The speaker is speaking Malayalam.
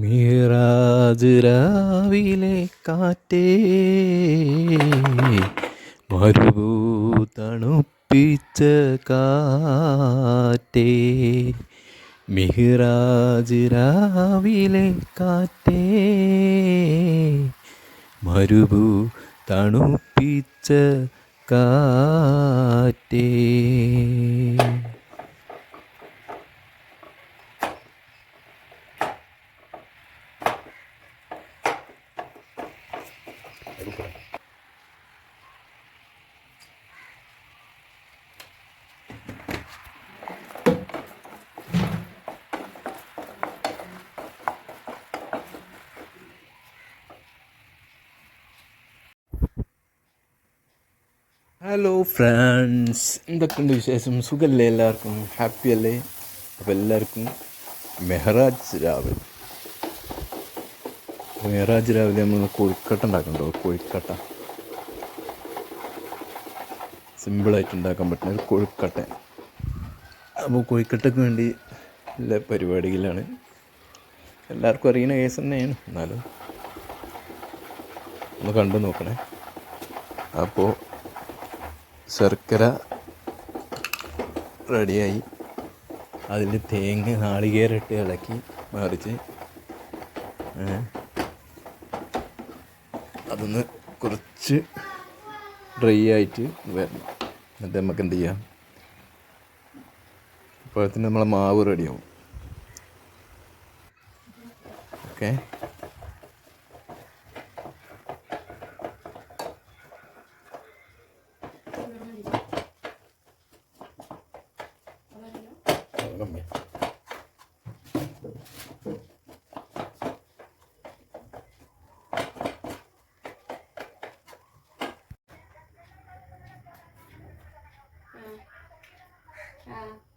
മീറാജ് രാവിലെ കാറ്റേ. മരുഭൂ തണുപ്പിച്ച കാറ്റേ. മിഹിറാജ് രാവിലെ കാറ്റേ. മരുഭൂ തണുപ്പിച്ച കാറ്റേ. ഹലോ ഫ്രണ്ട്സ് എന്തൊക്കെയുണ്ട് വിശേഷം? സുഖമല്ലേ എല്ലാവർക്കും? ഹാപ്പി അല്ലേ? അപ്പോൾ എല്ലാവർക്കും മെഹറാജ് മെഹറാജ് രാവിലെ നമ്മൾ കോഴിക്കട്ട ഉണ്ടാക്കണ്ടോ? കോഴിക്കട്ട. സിമ്പിളായിട്ട് ഉണ്ടാക്കാൻ പറ്റുന്ന ഒരു കോഴിക്കട്ട. അപ്പോൾ കോഴിക്കട്ടയ്ക്ക് വേണ്ടി എല്ലാ പരിപാടിയിലാണ് എല്ലാവർക്കും അറിയുന്ന കേസ് തന്നെയാണ്. എന്നാലും ഒന്ന് കണ്ടു നോക്കണേ. അപ്പോൾ ശർക്കര റെഡിയായി. അതിൽ തേങ്ങ നാളികേരട്ട് ഇളക്കി മറിച്ച് അതൊന്ന് കുറച്ച് ഡ്രൈ ആയിട്ട് വരണം. എന്നിട്ട് നമുക്ക് എന്ത് ചെയ്യാം? അപ്പോഴത്തേന് നമ്മളെ മാവ് റെഡിയാവും ഓക്കെ. Yeah.